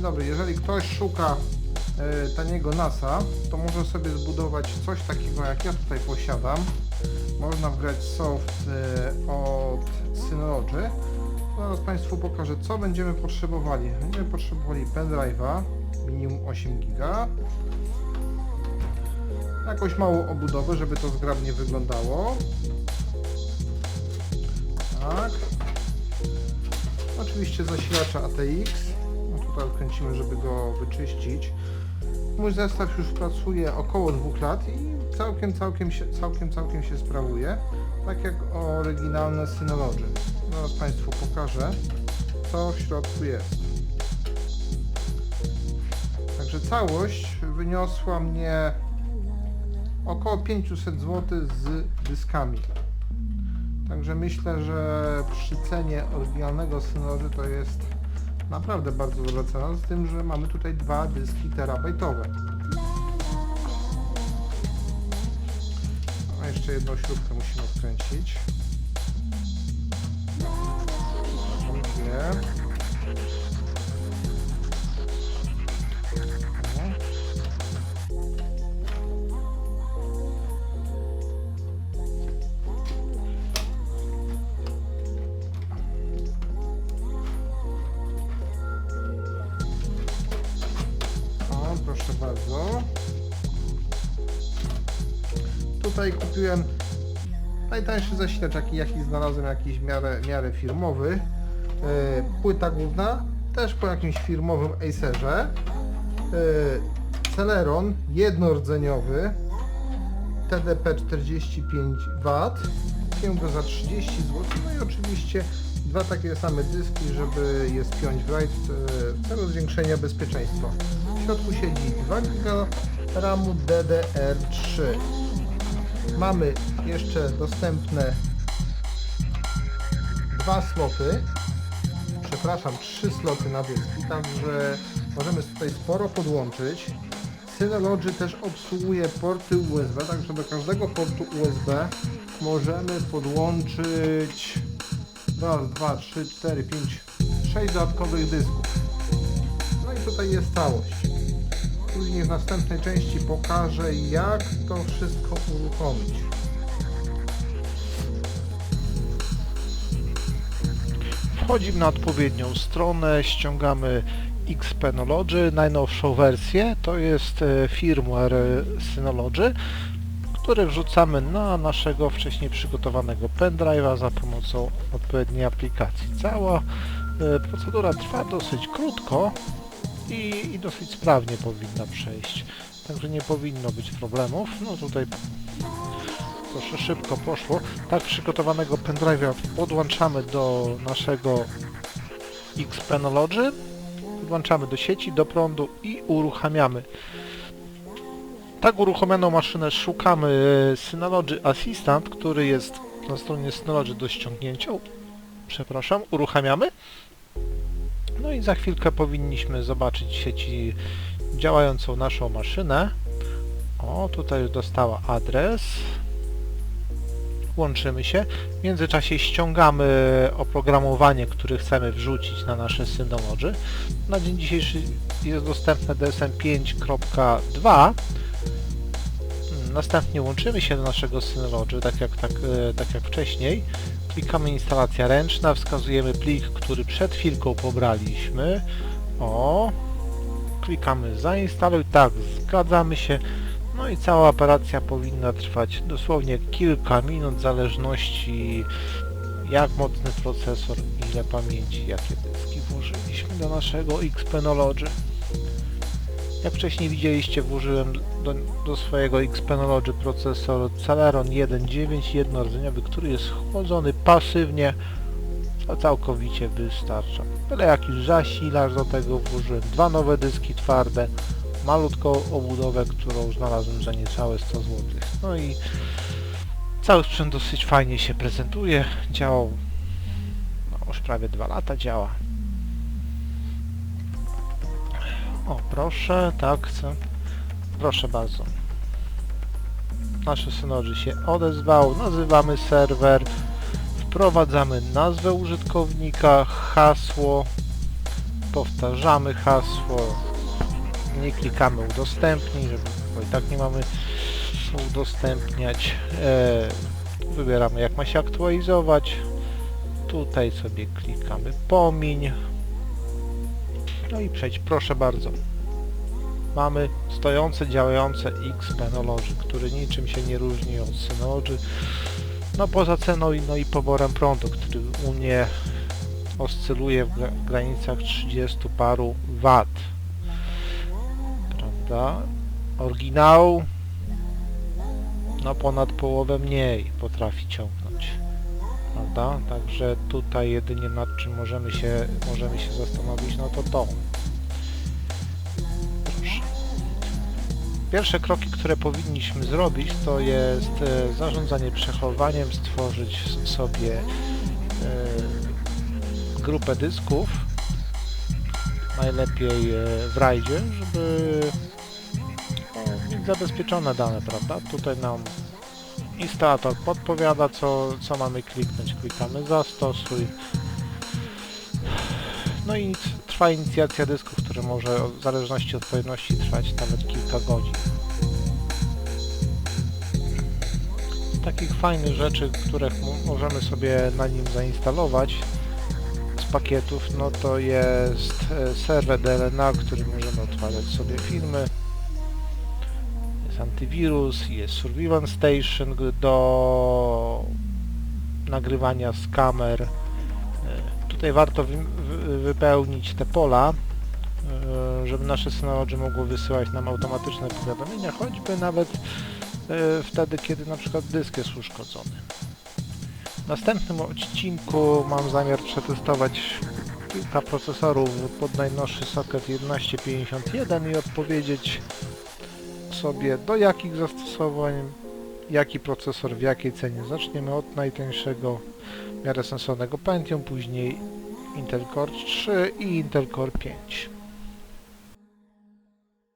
Dzień dobry, jeżeli ktoś szuka e, taniego NASA, to może sobie zbudować coś takiego jak ja tutaj posiadam. Można wgrać soft e, od Synology. Zaraz Państwu pokażę, co będziemy potrzebowali. Będziemy potrzebowali pendrive'a, minimum 8 giga. Jakąś małą obudowę, żeby to zgrabnie wyglądało. Tak. Oczywiście zasilacza ATX. No tutaj odkręcimy, żeby go wyczyścić. Mój zestaw już pracuje około dwóch lat i całkiem, całkiem się, całkiem, całkiem się sprawuje. Tak jak oryginalne Synology. Zaraz Państwu pokażę, co w środku jest. Także całość wyniosła mnie około 500 zł z dyskami. Także myślę, że przy cenie oryginalnego Synology to jest naprawdę bardzo dobra cena, z tym, że mamy tutaj dwa dyski terabajtowe. A jeszcze jedną śrubkę musimy odkręcić. Dwie. Tutaj kupiłem najtańszy zasilacz, jaki, znalazłem, jakiś w miarę, miarę firmowy. Yy, płyta główna, też po jakimś firmowym Acerze. Yy, Celeron jednorrdzeniowy TDP 45W. Kupiłem go za 30 zł. No i oczywiście dwa takie same dyski, żeby je spiąć w RAID w celu zwiększenia bezpieczeństwa. W środku siedzi 2 GB RAMu DDR3. Mamy jeszcze dostępne dwa sloty, przepraszam, trzy sloty na dyski, także możemy tutaj sporo podłączyć. Synology też obsługuje porty USB, także do każdego portu USB możemy podłączyć raz, dwa, trzy, cztery, pięć, sześć dodatkowych dysków. No i tutaj jest całość. Później w następnej części pokażę jak to wszystko uruchomić. Wchodzimy na odpowiednią stronę, ściągamy Xpenology, najnowszą wersję, to jest e, firmware Synology, który wrzucamy na naszego wcześniej przygotowanego pendrive'a za pomocą odpowiedniej aplikacji. Cała e, procedura trwa dosyć krótko i, i dosyć sprawnie powinna przejść, także nie powinno być problemów. No tutaj Proszę, szybko poszło. Tak przygotowanego pendrive'a podłączamy do naszego Xpenology, podłączamy do sieci, do prądu i uruchamiamy. Tak uruchomioną maszynę szukamy e, Synology Assistant, który jest na stronie Synology do ściągnięcia. Przepraszam, uruchamiamy. No i za chwilkę powinniśmy zobaczyć sieci działającą naszą maszynę. O, tutaj już dostała adres łączymy się. W międzyczasie ściągamy oprogramowanie, które chcemy wrzucić na nasze Synology. Na dzień dzisiejszy jest dostępne DSM 5.2. Następnie łączymy się do naszego Synology, tak jak, tak, e, tak jak wcześniej. Klikamy instalacja ręczna, wskazujemy plik, który przed chwilką pobraliśmy. O, klikamy zainstaluj, tak, zgadzamy się. No i cała operacja powinna trwać dosłownie kilka minut w zależności jak mocny procesor, ile pamięci, jakie dyski włożyliśmy do naszego Xpenology. Jak wcześniej widzieliście włożyłem do, do swojego Xpenology procesor Celeron 1.9 jednorodzeniowy, który jest chłodzony pasywnie, to całkowicie wystarcza. Byle jakiś zasilacz do tego włożyłem, dwa nowe dyski twarde, malutką obudowę, którą znalazłem za niecałe 100 zł. No i cały sprzęt dosyć fajnie się prezentuje. Działał no, już prawie 2 lata działa. O, proszę, tak chcę. Proszę bardzo. Nasze Synology się odezwał, nazywamy serwer, wprowadzamy nazwę użytkownika, hasło, powtarzamy hasło, nie klikamy udostępnij, żeby, bo i tak nie mamy udostępniać. E, wybieramy jak ma się aktualizować. Tutaj sobie klikamy pomiń. No i przejdź, proszę bardzo. Mamy stojące, działające X Penology, który niczym się nie różni od Synology. No poza ceną i, no i poborem prądu, który u mnie oscyluje w gra- granicach 30 paru wat. Prawda? Oryginał no ponad połowę mniej potrafi ciągnąć. Prawda? Także tutaj jedynie nad czym możemy się, możemy się zastanowić, no to to. Proszę. Pierwsze kroki, które powinniśmy zrobić, to jest e, zarządzanie przechowywaniem, stworzyć sobie e, grupę dysków, najlepiej e, w RAIDzie, żeby mieć zabezpieczone dane, prawda? Tutaj nam instalator podpowiada, co, co mamy kliknąć. Klikamy zastosuj. No i trwa inicjacja dysku, który może w zależności od pojemności trwać nawet kilka godzin. Z takich fajnych rzeczy, które możemy sobie na nim zainstalować z pakietów, no to jest e, serwer DLNA, który możemy odtwarzać sobie filmy. Jest antywirus, jest Surveillance Station do nagrywania z kamer. E, Tutaj warto wy, wy, wypełnić te pola, e, żeby nasze Synology mogło wysyłać nam automatyczne powiadomienia, choćby nawet e, wtedy, kiedy na przykład dysk jest uszkodzony. W następnym odcinku mam zamiar przetestować kilka procesorów pod najnowszy socket 1151 i odpowiedzieć sobie do jakich zastosowań, jaki procesor w jakiej cenie. Zaczniemy od najtańszego, w miarę sensownego Pentium, później Intel Core 3 i Intel Core 5.